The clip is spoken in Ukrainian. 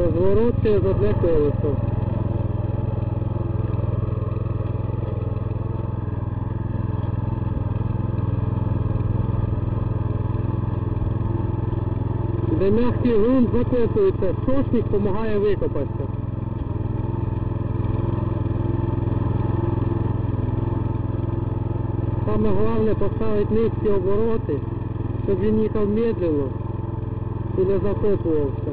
Розворот з одне колесо. Де мягкий грунт закопується, сошник допомагає викопатися. Саме головне поставити низькі обороти, щоб він їхав медленно і не закопувався.